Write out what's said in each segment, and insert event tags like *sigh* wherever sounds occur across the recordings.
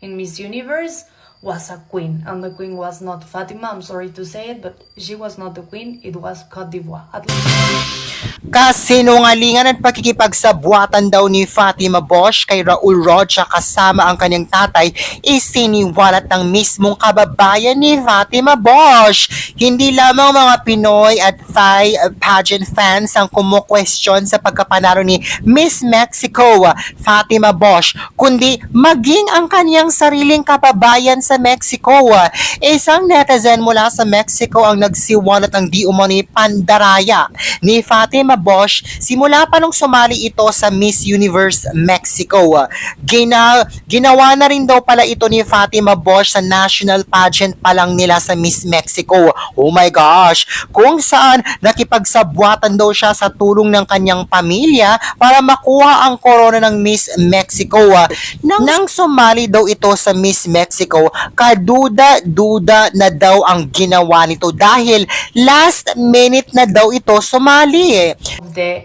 in Miss Universe was a queen, and the queen was not Fatima. I'm sorry to say it, but she was not the queen. It was Cote d'Ivoire. Kasinungalingan at pakikipagsabuatan daw ni Fatima Bosch kay Raul Rocha kasama ang kanyang tatay isiniwalat ng mismong kababayan ni Fatima Bosch. Hindi lamang mga Pinoy at Thai pageant fans ang kumukwestiyon sa pagkapanalo ni Miss Mexico, Fatima Bosch, kundi maging ang kanyang sariling kababayan sa Mexico. Isang netizen mula sa Mexico ang nagsiwalat ng di umani pandaraya ni Fatima Bosch simula pa nung sumali ito sa Miss Universe Mexico. Gina, ginawa na rin daw pala ito ni Fatima Bosch sa national pageant pa lang nila sa Miss Mexico. Oh my gosh! Kung saan nakipagsabwatan daw siya sa tulong ng kanyang pamilya para makuha ang corona ng Miss Mexico. Nang, nang sumali daw ito sa Miss Mexico, kaduda-duda na daw ang ginawa nito dahil last minute na daw ito sumali of the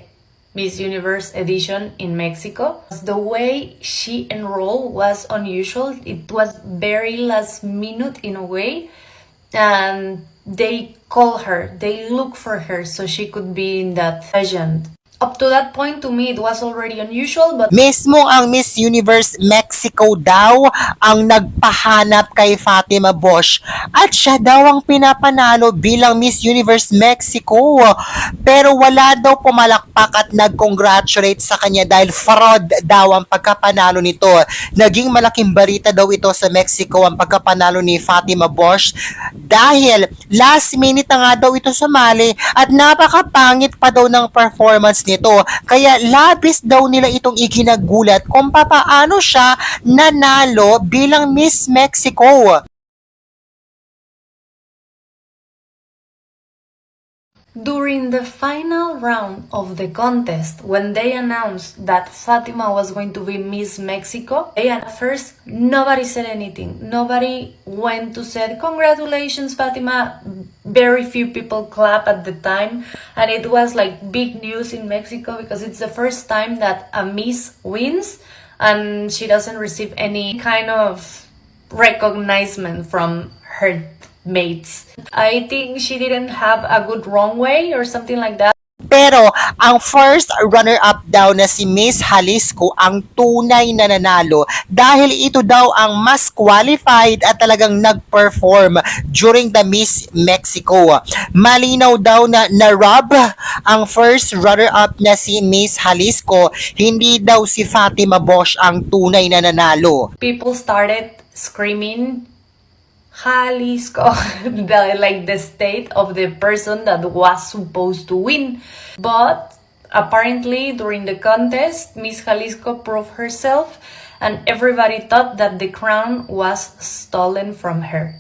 Miss Universe edition in Mexico. The way she enrolled was unusual. It was very last minute in a way. And they call her, they look for her so she could be in that pageant. Up to that point, to me, it was already unusual, but Mismo ang Miss Universe Mexico daw ang nagpahanap kay Fatima Bosch at siya daw ang pinapanalo bilang Miss Universe Mexico. Pero wala daw pumalakpak at nag-congratulate sa kanya dahil fraud daw ang pagkapanalo nito. Naging malaking barita daw ito sa Mexico ang pagkapanalo ni Fatima Bosch dahil last minute na nga daw ito sumali at napakapangit pa daw ng performance nito. Kaya labis daw nila itong ikinagulat kung papaano siya nanalo bilang Miss Mexico. During the final round of the contest, when they announced that Fatima was going to be Miss Mexico, they at first nobody said anything. Nobody went to say congratulations, Fatima. Very few people clap at the time, and it was like big news in Mexico because it's the first time that a Miss wins and she doesn't receive any kind of recognition from her mates. I think she didn't have a good runway or something like that. Pero ang first runner-up daw na si Miss Jalisco ang tunay na nanalo dahil ito daw ang mas qualified at talagang nag-perform during the Miss Mexico. Malinaw daw na na-rob ang first runner-up na si Miss Jalisco, hindi daw si Fatima Bosch ang tunay na nanalo. People started screaming Jalisco, *laughs* the, like the state of the person that was supposed to win. But apparently, during the contest, Miss Jalisco proved herself, and everybody thought that the crown was stolen from her.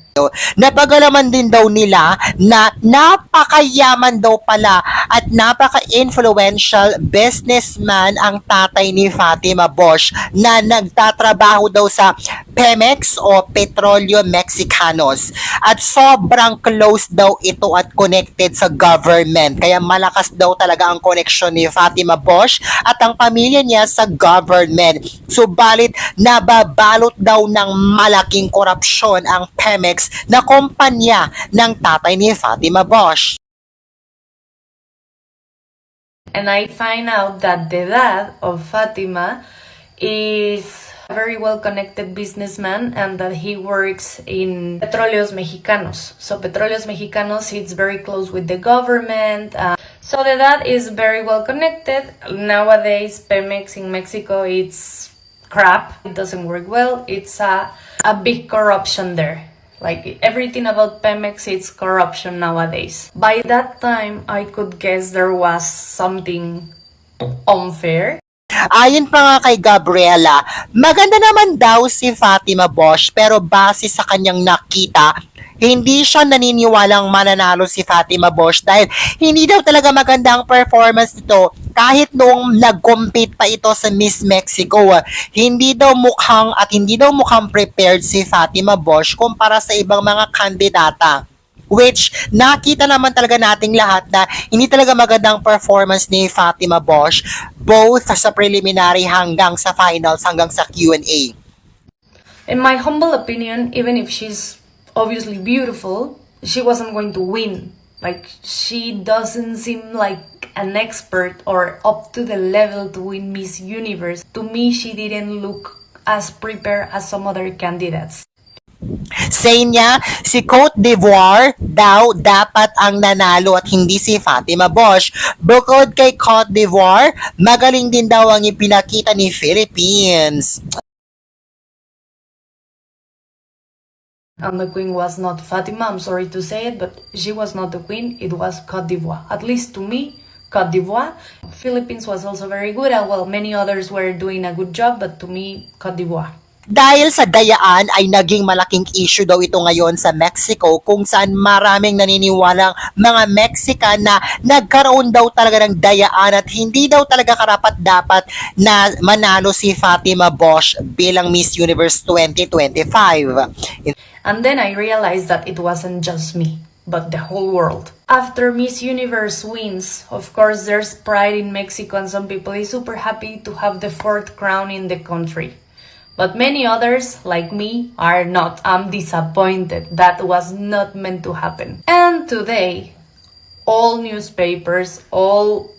Napagalaman din daw nila na napakayaman daw pala at napaka-influential businessman ang tatay ni Fatima Bosch na nagtatrabaho daw sa Pemex o Petroleo Mexicanos. At sobrang close daw ito at connected sa government. Kaya malakas daw talaga ang connection ni Fatima Bosch at ang pamilya niya sa government. Subalit, nababalot daw ng malaking korupsyon ang Pemex na kumpanya ng tatay ni Fatima Bosch. And I find out that the dad of Fatima is a very well connected businessman and that he works in Petróleos Mexicanos. So Petróleos Mexicanos is very close with the government. uh, so the dad is very well connected. Nowadays, Pemex in Mexico it's crap. It doesn't work well. It's a, a big corruption there. Like everything about Pemex, it's corruption nowadays. By that time, I could guess there was something unfair. Ayon pa nga kay Gabriela, maganda naman daw si Fatima Bosch pero base sa kanyang nakita, hindi siya naniniwalang mananalo si Fatima Bosch dahil hindi daw talaga maganda ang performance nito kahit noong nag-compete pa ito sa Miss Mexico. Hindi daw mukhang at hindi daw mukhang prepared si Fatima Bosch kumpara sa ibang mga kandidata which nakita naman talaga nating lahat na hindi talaga magandang performance ni Fatima Bosch both sa preliminary hanggang sa finals hanggang sa Q&A. In my humble opinion, even if she's obviously beautiful, she wasn't going to win. Like, she doesn't seem like an expert or up to the level to win Miss Universe. To me, she didn't look as prepared as some other candidates. Say niya, si Cote d'Ivoire daw dapat ang nanalo at hindi si Fatima Bosch. Bukod kay Cote d'Ivoire, magaling din daw ang ipinakita ni Philippines. And the queen was not Fatima, I'm sorry to say it, but she was not the queen, it was Cote d'Ivoire. At least to me, Cote d'Ivoire. Philippines was also very good, and well, many others were doing a good job, but to me, Cote d'Ivoire. Dahil sa dayaan ay naging malaking issue daw ito ngayon sa Mexico kung saan maraming naniniwalang mga Mexican na nagkaroon daw talaga ng dayaan at hindi daw talaga karapat dapat na manalo si Fatima Bosch bilang Miss Universe 2025. And then I realized that it wasn't just me, but the whole world. After Miss Universe wins, of course, there's pride in Mexico, and some people is super happy to have the fourth crown in the country. But many others, like me, are not. I'm disappointed. That was not meant to happen. And today, all newspapers, all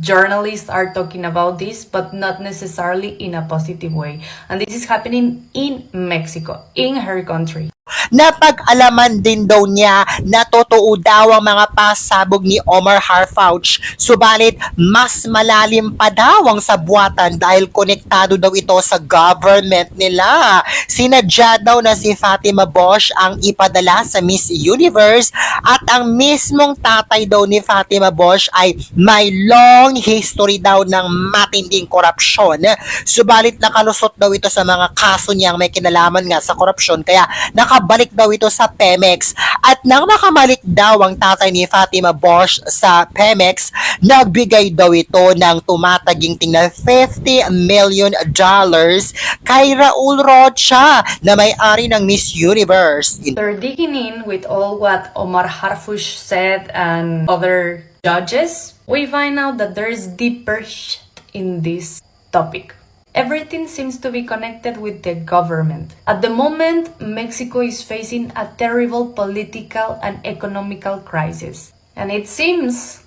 journalists are talking about this, but not necessarily in a positive way. And this is happening in Mexico, in her country. Napag-alaman din daw niya na totoo daw ang mga pasabog ni Omar Harfouch, subalit mas malalim pa daw ang sabuatan dahil konektado daw ito sa government nila. Sinadya daw na si Fatima Bosch ang ipadala sa Miss Universe at ang mismong tatay daw ni Fatima Bosch ay may long history daw ng matinding korupsyon. Subalit nakalusot daw ito sa mga kaso niyang may kinalaman nga sa korupsyon kaya nakabalik daw ito sa Pemex at nang makamalik daw ang tatay ni Fatima Bosch sa Pemex, nagbigay daw ito ng tumataginting na 50 million dollars kay Raul Rocha na may-ari ng Miss Universe. After digging in with all what Omar Harfush said and other judges, we find out that there is deeper shit in this topic. Everything seems to be connected with the government. At the moment, Mexico is facing a terrible political and economical crisis. And it seems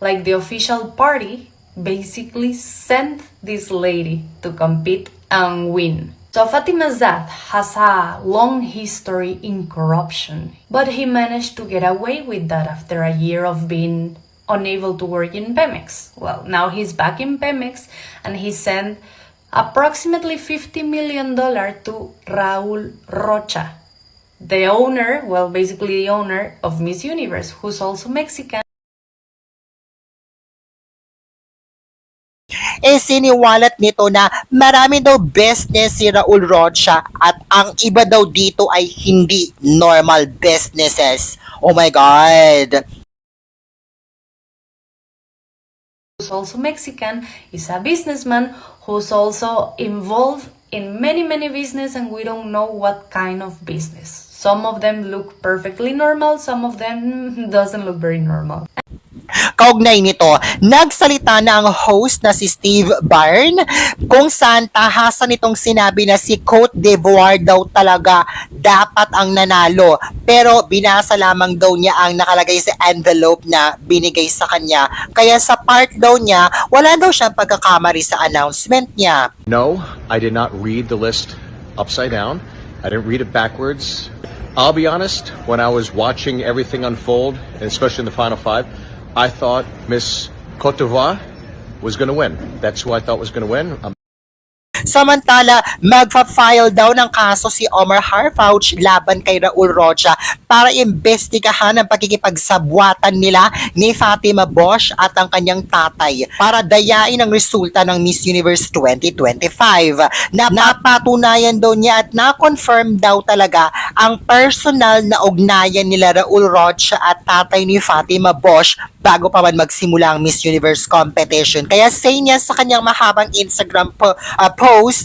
like the official party basically sent this lady to compete and win. So Fatima Zad has a long history in corruption, but he managed to get away with that after a year of being unable to work in Pemex. Well, now he's back in Pemex and he sent approximately 50 million dollar to Raul Rocha, the owner, well, basically the owner of Miss Universe, who's also Mexican. eh siniwalat nito na marami daw business si Raul Rocha at ang iba daw dito ay hindi normal businesses. Oh my God! Who's also Mexican, is a businessman who's also involved in many, many business and we don't know what kind of business. Some of them look perfectly normal, some of them *laughs* doesn't look very normal. Kaugnay nito, nagsalita na ang host na si Steve Byrne kung saan tahasan nitong sinabi na si Cote d'Ivoire daw talaga dapat ang nanalo. Pero binasa lamang daw niya ang nakalagay sa envelope na binigay sa kanya. Kaya sa part daw niya, wala daw siyang pagkakamari sa announcement niya. No, I did not read the list upside down. I didn't read it backwards. I'll be honest, when I was watching everything unfold, especially in the final five, I thought Miss d'Ivoire was going to win. That's who I thought was going to win. Um, Samantala, magpa-file daw ng kaso si Omar Harfouch laban kay Raul Rocha para imbestigahan ang pagkikipagsabwatan nila ni Fatima Bosch at ang kanyang tatay para dayain ang resulta ng Miss Universe 2025. Na napatunayan daw niya at na-confirm daw talaga ang personal na ugnayan nila Raul Rocha at tatay ni Fatima Bosch bago pa man magsimula ang Miss Universe competition. Kaya say niya sa kanyang mahabang Instagram po- uh, post,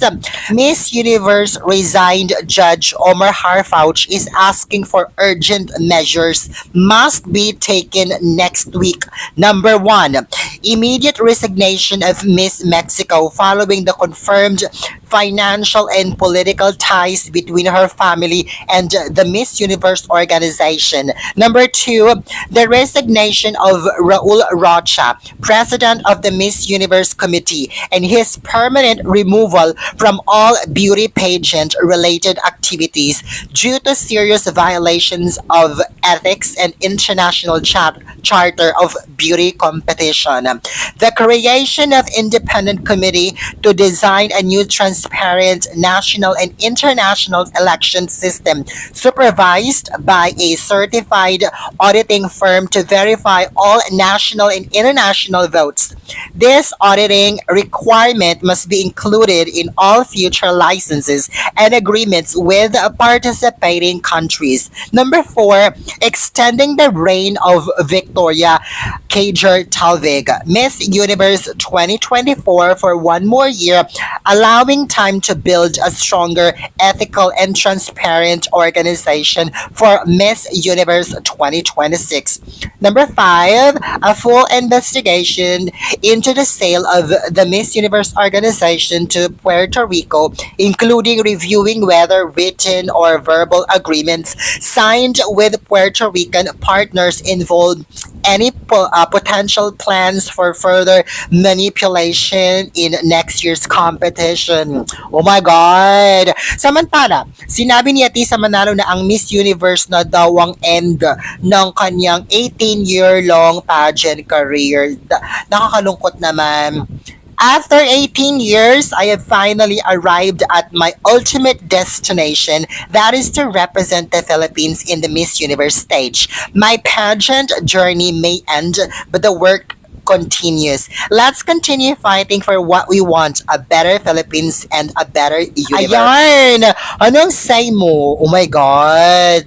Miss Universe resigned Judge Omar Harfouch is asking for urgent measures must be taken next week. Number one, immediate resignation of Miss Mexico following the confirmed financial and political ties between her family and the Miss Universe organization. Number two, the resignation of Raul Rocha, president of the Miss Universe Committee, and his permanent removal from all beauty pageant related activities due to serious violations of ethics and international cha- charter of beauty competition. The creation of independent committee to design a new transparent national and international election system supervised by a certified auditing firm to verify all national and international votes. This auditing requirement must be included in all future licenses and agreements with participating countries. Number four, extending the reign of Victoria Cager Talvig, Miss Universe 2024 for one more year, allowing time to build a stronger, ethical, and transparent organization for Miss Universe 2026. Number five, a full investigation into the sale of the Miss Universe organization to Puerto Rico, including reviewing whether written or verbal agreements signed with Puerto Rican partners involved any po- uh, potential plans for further manipulation in next year's competition. Oh my God! Samantala, sinabi ni Atisa Manalo na ang Miss Universe na daw ang end ng kanyang 18-year-long pageant career. Nakakalungkot naman. After 18 years, I have finally arrived at my ultimate destination, that is to represent the Philippines in the Miss Universe stage. My pageant journey may end, but the work continues. Let's continue fighting for what we want, a better Philippines and a better universe. Ayan! Anong say mo? Oh my God!